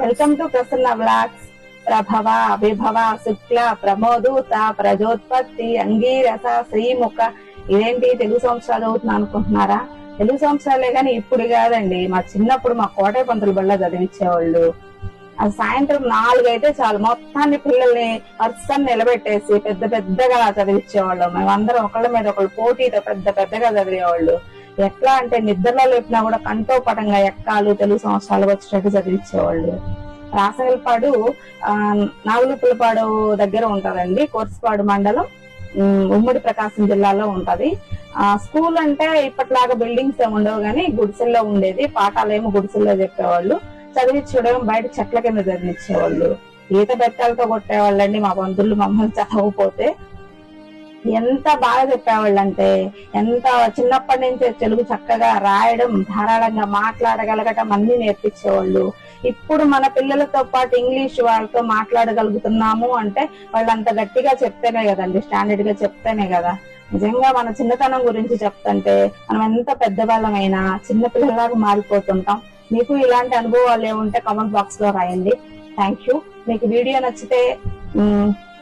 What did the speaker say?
Welcome to Prasanna blogs Prabhava Vibhava Shukla Pramoduta Prajotpatti Angirasa Srimukha. ఇదేంటి తెలుగు సంవత్సరాలు చదువుతున్నా అనుకుంటున్నారా? తెలుగు సంవత్సరాలే కానీ ఇప్పుడు కాదండి. మా చిన్నప్పుడు మా కోటయ్య పంతులు బళ్ళ చదివించేవాళ్ళు. ఆ సాయంత్రం అయితే చాలు. మొత్తాన్ని పిల్లల్ని వరుసని నిలబెట్టేసి పెద్ద పెద్దగా చదివించేవాళ్ళు. అందరం ఒకళ్ళ మీద ఒకళ్ళు పోటీతో పెద్ద పెద్దగా చదివేవాళ్ళు. ఎట్లా అంటే నిద్రలో లేపినా కూడా కంఠోపటంగా ఎక్కాలు తెలుగు సంవత్సరాలు వచ్చేటట్టు చదివించేవాళ్ళు. రాసగల్పాడు ఆ నాగులుపులపాడు దగ్గర ఉంటదండి. కోర్సుపాడు మండలం ఉమ్మడి ప్రకాశం జిల్లాలో ఉంటది. ఆ స్కూల్ అంటే ఇప్పటిలాగా బిల్డింగ్స్ ఏమి ఉండవు కానీ గుడిసెల్లో ఉండేది. పాఠాలేమో గుడిసెల్లో చెప్పేవాళ్ళు. చదివించడం బయట చెట్ల కింద చదివించేవాళ్ళు. ఈత బెత్తాలతో కొట్టేవాళ్ళండి మా బంధువులు మమ్మల్ని చదవకపోతే. ఎంత బాగా చెప్పేవాళ్ళు అంటే ఎంత చిన్నప్పటి నుంచే తెలుగు చక్కగా రాయడం ధారాళంగా మాట్లాడగలగటం అన్ని నేర్పించేవాళ్ళు. ఇప్పుడు మన పిల్లలతో పాటు ఇంగ్లీష్ వాళ్ళతో మాట్లాడగలుగుతున్నాము అంటే వాళ్ళు అంత గట్టిగా చెప్తేనే కదండి స్టాండర్డ్గా చెప్తేనే కదా. నిజంగా మన చిన్నతనం గురించి చెప్తుంటే మనం ఎంత పెద్దవాళ్ళమైనా చిన్న పిల్లలాగా మారిపోతుంటాం. మీకు ఇలాంటి అనుభవాలు ఏముంటే కామెంట్ బాక్స్లో రాయండి. థ్యాంక్ యూ మీకు వీడియో నచ్చితే